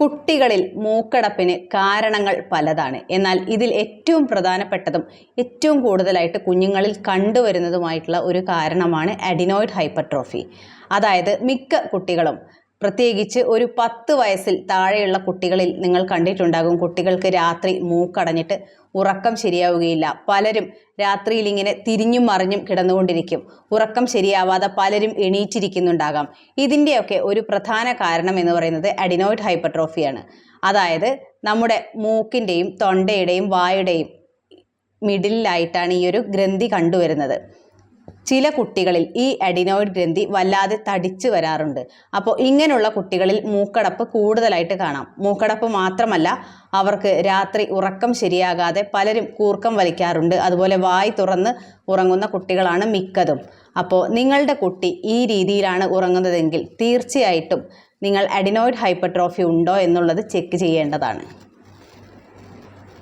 കുട്ടികളിൽ മൂക്കടപ്പിന് കാരണങ്ങൾ പലതാണ്. എന്നാൽ ഇതിൽ ഏറ്റവും പ്രധാനപ്പെട്ടതും ഏറ്റവും കൂടുതലായിട്ട് കുഞ്ഞുങ്ങളിൽ കണ്ടുവരുന്നതുമായിട്ടുള്ള ഒരു കാരണമാണ് അഡിനോയിഡ് ഹൈപ്പർട്രോഫി. അതായത് മിക്ക കുട്ടികളും പ്രത്യേകിച്ച് ഒരു പത്ത് വയസ്സിൽ താഴെയുള്ള കുട്ടികളിൽ നിങ്ങൾ കണ്ടിട്ടുണ്ടാകും. കുട്ടികൾക്ക് രാത്രി മൂക്കടഞ്ഞിട്ട് ഉറക്കം ശരിയാവുകയില്ല. പലരും രാത്രിയിൽ ഇങ്ങനെ തിരിഞ്ഞും മറിഞ്ഞും കിടന്നുകൊണ്ടിരിക്കും. ഉറക്കം ശരിയാവാതെ പലരും എണീറ്റിരിക്കുന്നുണ്ടാകാം. ഇതിന്റെയൊക്കെ ഒരു പ്രധാന കാരണം എന്ന് പറയുന്നത് അഡിനോയിഡ് ഹൈപ്പർട്രോഫിയാണ്. അതായത് നമ്മുടെ മൂക്കിന്റെയും തൊണ്ടയുടെയും വായുടെയും മിഡിലായിട്ടാണ് ഈ ഒരു ഗ്രന്ഥി കണ്ടുവരുന്നത്. ചില കുട്ടികളിൽ ഈ അഡിനോയിഡ് ഗ്രന്ഥി വല്ലാതെ തടിച്ചു വരാറുണ്ട്. അപ്പോൾ ഇങ്ങനെയുള്ള കുട്ടികളിൽ മൂക്കടപ്പ് കൂടുതലായിട്ട് കാണാം. മൂക്കടപ്പ് മാത്രമല്ല അവർക്ക് രാത്രി ഉറക്കം ശരിയാകാതെ പലരും കൂർക്കം വലിക്കാറുണ്ട്. അതുപോലെ വായി തുറന്ന് ഉറങ്ങുന്ന കുട്ടികളാണ് മിക്കതും. അപ്പോൾ നിങ്ങളുടെ കുട്ടി ഈ രീതിയിലാണ് ഉറങ്ങുന്നതെങ്കിൽ തീർച്ചയായിട്ടും നിങ്ങൾ അഡിനോയിഡ് ഹൈപ്പർട്രോഫി ഉണ്ടോ എന്നുള്ളത് ചെക്ക് ചെയ്യേണ്ടതാണ്.